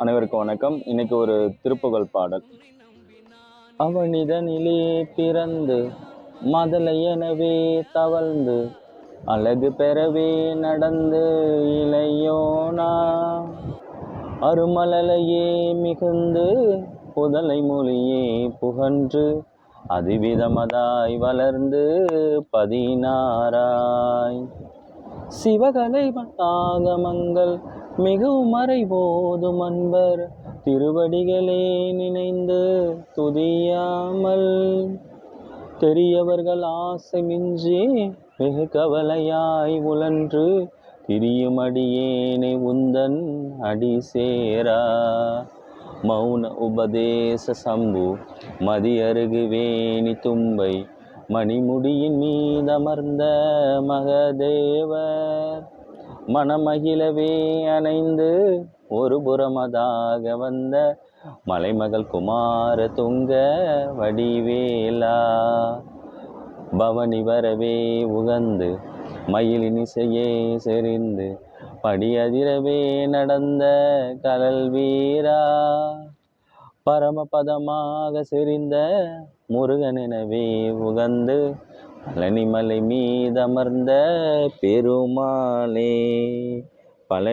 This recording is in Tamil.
அனைவருக்கும் வணக்கம். இன்னைக்கு ஒரு திருப்புகழ் பாடல். அவனிதனிலே பிறந்து மதலை எனவே தவழ்ந்து அழகு பெறவே நடந்து இளையோனா. அருமலலையே மிகுந்து புதலை மொழியே புகன்று அதிவிதமதாய் வளர்ந்து பதினாராய் சிவகலை ஆகமங்கள் மிகவும் மறை போதும் அன்பர் திருவடிகளே நினைந்து துதியாமல். தெரியவர்கள் ஆசை மிஞ்சி வெகு கவலையாய் உழன்று திரியும் அடியேனை உந்தன் அடி சேரா. மௌன உபதேச சம்பு மதியருகு வேணி தும்பை மணிமுடியின் மீதமர்ந்த மகதேவர். மனமகிழவே அணைந்து ஒரு புறமதாக வந்த மலைமகள் குமார துங்க வடிவேலா. பவனி வரவே உகந்து மயிலின் இசையே செறிந்து படியதிரவே நடந்த கலல் வீரா. பரமபதமாக செறிந்த முருகனெனவே உகந்து பழனிமலை மீதமர்ந்த பெருமாளே பழனி